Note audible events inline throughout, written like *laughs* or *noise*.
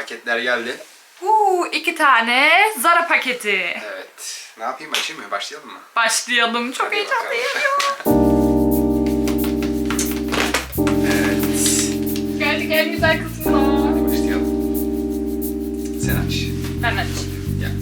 Paketler geldi. Uuu iki tane Zara paketi. Evet. Ne yapayım açayım mı? Başlayalım mı? Başlayalım. Çok Hadi heyecanlıyım. *laughs* Evet. Geldik en güzel kısmına. Başlayalım. Sen aç. Ben açayım. Gel.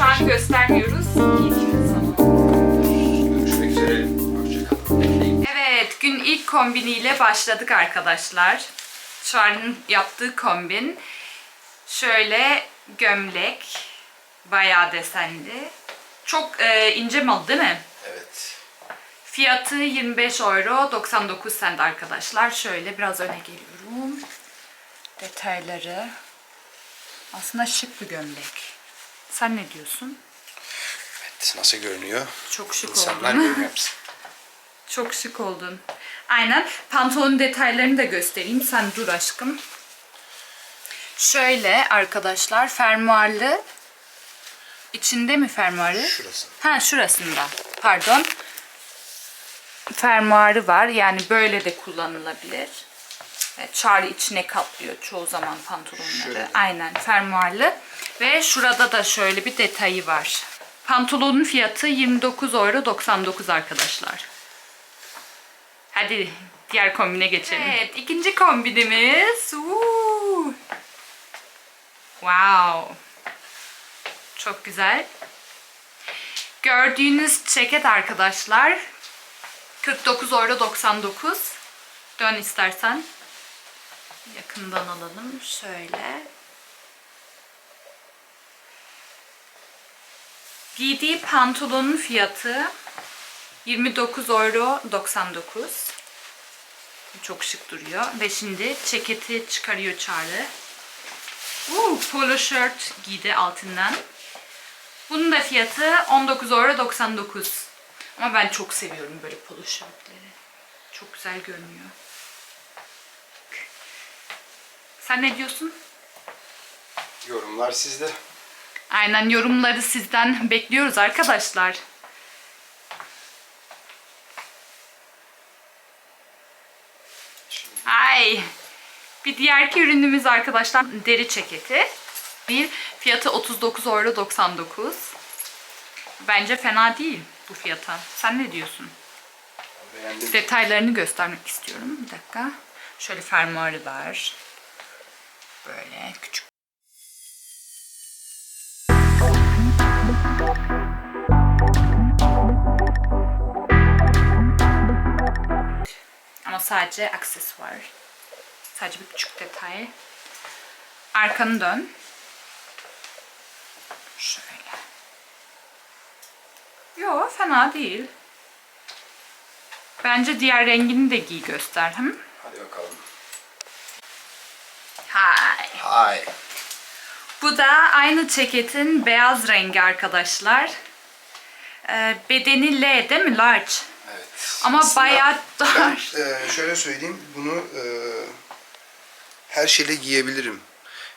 Şu an göstermiyoruz. Görüşmek üzere. Hoşçakalın. Evet, gün ilk kombiniyle başladık arkadaşlar. Charlie'nin yaptığı kombin. Şöyle gömlek, bayağı desenli. Çok e, ince mal değil mi? Evet. Fiyatı 25 euro 99 cent arkadaşlar. Şöyle biraz öne geliyorum. Detayları. Aslında şık bir gömlek. Sen ne diyorsun? Evet. Nasıl görünüyor? Çok şık İnsanlar oldu. yorum *laughs* yapsın. Çok şık oldun. Aynen. Pantolonun detaylarını da göstereyim. Sen dur aşkım. Şöyle arkadaşlar fermuarlı. İçinde mi fermuarı? Şurası. Ha şurasında. Pardon. Fermuarı var. Yani böyle de kullanılabilir. Evet, Charlie içine kaplıyor çoğu zaman pantolonları. Şöyle. Aynen fermuarlı. Ve şurada da şöyle bir detayı var. Pantolonun fiyatı 29 euro 99 arkadaşlar. Hadi diğer kombine geçelim. Evet ikinci kombinimiz. Uuu. Wow. Çok güzel. Gördüğünüz ceket arkadaşlar 49 euro 99. Dön istersen. Yakından alalım. Şöyle. Giydiği pantolonun fiyatı 29 euro 99. Çok şık duruyor. Ve şimdi ceketi çıkarıyor Charlie. Uuu, polo shirt giydi altından. Bunun da fiyatı 19 euro 99. Ama ben çok seviyorum böyle polo shirtleri. Çok güzel görünüyor. Sen ne diyorsun? Yorumlar sizde. Aynen yorumları sizden bekliyoruz arkadaşlar. Ay. Bir diğerki ürünümüz arkadaşlar deri ceketi. Bir fiyatı 39 euro 99. Bence fena değil bu fiyata. Sen ne diyorsun? beğendim. Detaylarını göstermek istiyorum. Bir dakika. Şöyle fermuarı var. Böyle küçük. Sadece aksesuar. Sadece bir küçük detay. Arkanı dön. Şöyle. Yo fena değil. Bence diğer rengini de giy göster. Hı? Hadi bakalım. Hay. Hi. Bu da aynı ceketin beyaz rengi arkadaşlar. Ee, bedeni L değil mi? Large. Evet. Ama Aslında bayağı Ben dar. e, şöyle söyleyeyim. Bunu e, her şeyle giyebilirim.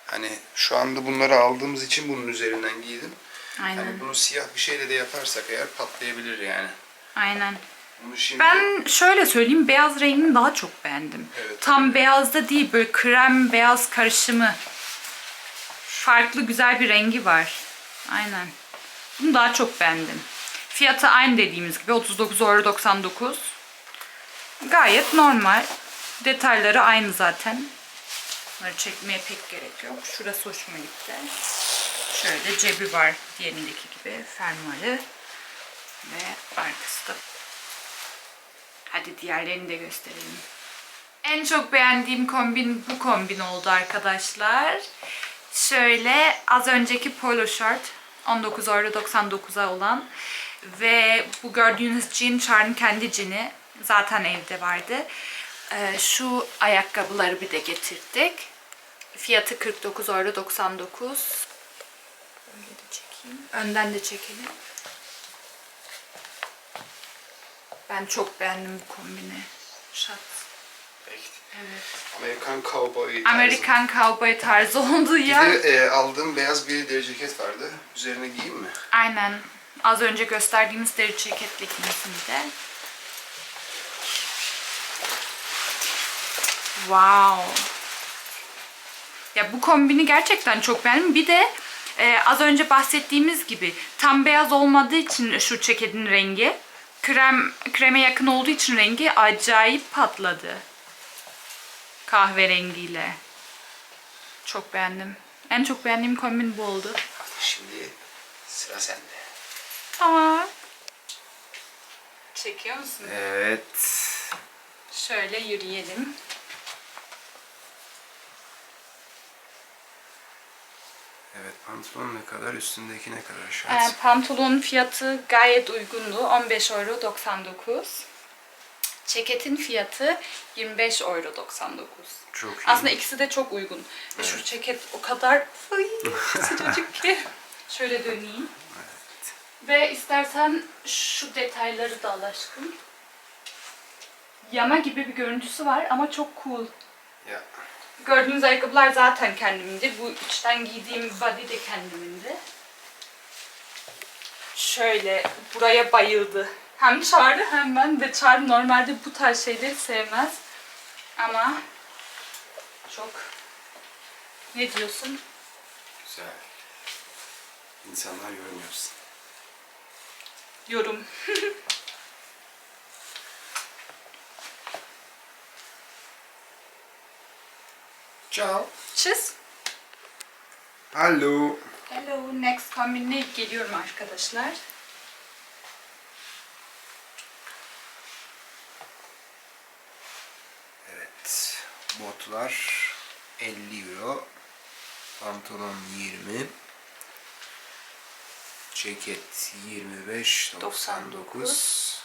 Hani şu anda bunları aldığımız için bunun üzerinden giydim. Aynen. Hani bunu siyah bir şeyle de yaparsak eğer patlayabilir yani. Aynen. Bunu şimdi Ben şöyle söyleyeyim beyaz rengini daha çok beğendim. Evet. Tam beyazda değil böyle krem beyaz karışımı. Farklı güzel bir rengi var. Aynen. Bunu daha çok beğendim. Fiyatı aynı dediğimiz gibi 39 euro 99. Gayet normal. Detayları aynı zaten. Bunları çekmeye pek gerek yok. Şurası hoşuma gitti. Şöyle cebi var diğerindeki gibi. Fermuarı. Ve arkası da. Hadi diğerlerini de gösterelim. En çok beğendiğim kombin bu kombin oldu arkadaşlar. Şöyle az önceki polo shirt 19 euro 99'a olan ve bu gördüğünüz jean Char'ın kendi jean'i zaten evde vardı. Ee, şu ayakkabıları bir de getirdik. Fiyatı 49 euro 99. Böyle de çekeyim. Önden de çekelim. Ben çok beğendim bu kombini. Şat. Evet. Amerikan cowboy tarzı. Amerikan cowboy tarzı *laughs* oldu ya. Bir de e, aldığım beyaz bir deri ceket vardı. Üzerine giyeyim mi? Aynen. Az önce gösterdiğimiz deri ceketli de. Wow. Ya bu kombini gerçekten çok beğendim. Bir de e, az önce bahsettiğimiz gibi tam beyaz olmadığı için şu ceketin rengi krem kreme yakın olduğu için rengi acayip patladı. Kahverengiyle. Çok beğendim. En çok beğendiğim kombin bu oldu. Şimdi sıra sende. Tamam. Çekiyor musun? Evet. Şöyle yürüyelim. Evet pantolon ne kadar üstündeki ne kadar Ee, şart? pantolonun fiyatı gayet uygundu. 15 euro 99. Ceketin fiyatı 25 euro 99. Çok iyi. Aslında ikisi de çok uygun. Ve şu ceket o kadar ay, sıcacık ki. *laughs* Şöyle döneyim. Ve istersen şu detayları da al aşkım. Yama gibi bir görüntüsü var ama çok cool. Ya. Gördüğünüz ayakkabılar zaten kendimindi. Bu içten giydiğim body de kendimindi. Şöyle buraya bayıldı. Hem Çağrı hem ben ve Çağrı normalde bu tarz şeyleri sevmez. Ama çok ne diyorsun? Güzel. İnsanlar yorum yapsın. Yorum. Ciao. Cheers. Hallo. Hello, next kombinle geliyorum arkadaşlar. Evet. Botlar 50 euro. Pantolon 20. Ceket 25 99.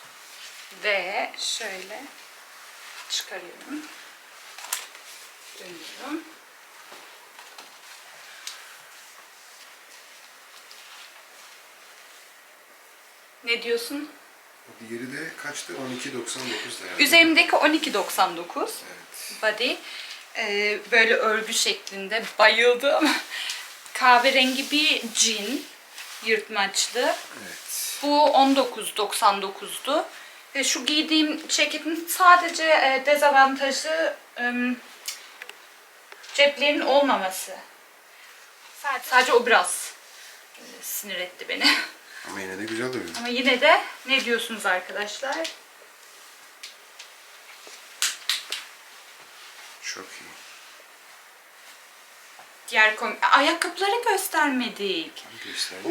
Ve şöyle çıkarıyorum. Dönüyorum. Ne diyorsun? Diğeri de kaçtı? 12.99 da yani. Üzerimdeki 12.99 Evet. body. Ee, böyle örgü şeklinde bayıldı ama kahverengi bir jean yırtmaçlı. Evet. Bu 19.99'du. Ve şu giydiğim ceketin sadece e, dezavantajı e, ceplerin olmaması. Sadece, sadece o biraz e, sinir etti beni. Ama yine de güzel duruyor. Ama yine de ne diyorsunuz arkadaşlar? Çok iyi. Diğer kom ayakkabıları göstermedik. Gösterdik.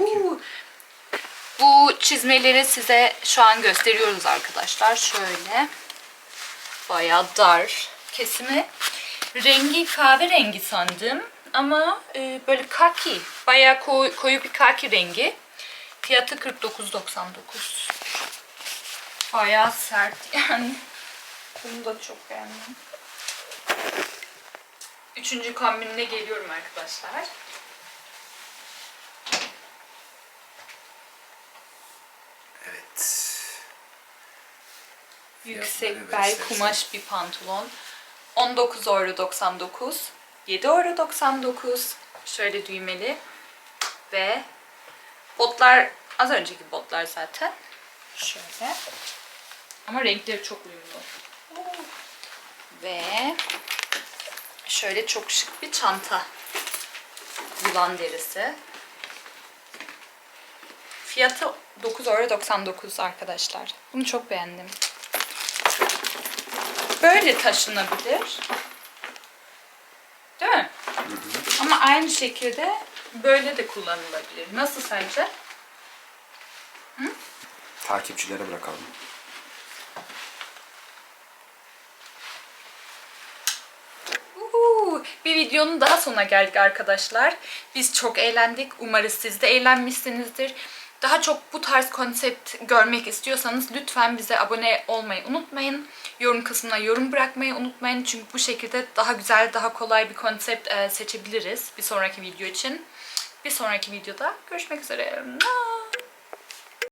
Bu çizmeleri size şu an gösteriyoruz arkadaşlar. Şöyle. Bayağı dar kesimi. Rengi kahverengi sandım. Ama e, böyle kaki. Bayağı koyu, koyu bir kaki rengi. Fiyatı 49.99. Bayağı sert *laughs* yani. Bunu da çok beğendim. Üçüncü kombinine geliyorum arkadaşlar. Evet. Yüksek bel kumaş bir pantolon. 19 euro 99. 7 euro 99. Şöyle düğmeli. Ve botlar az önceki botlar zaten. Şöyle. Ama renkleri çok uyumlu. Ve şöyle çok şık bir çanta. Yılan derisi. Fiyatı 9 euro 99 arkadaşlar. Bunu çok beğendim. böyle taşınabilir. Değil mi? Ama aynı şekilde böyle de kullanılabilir. Nasıl sence? Takipçilere bırakalım. Bir videonun daha sonuna geldik arkadaşlar. Biz çok eğlendik. Umarız siz de eğlenmişsinizdir. Daha çok bu tarz konsept görmek istiyorsanız lütfen bize abone olmayı unutmayın. Yorum kısmına yorum bırakmayı unutmayın. Çünkü bu şekilde daha güzel, daha kolay bir konsept e, seçebiliriz bir sonraki video için. Bir sonraki videoda görüşmek üzere.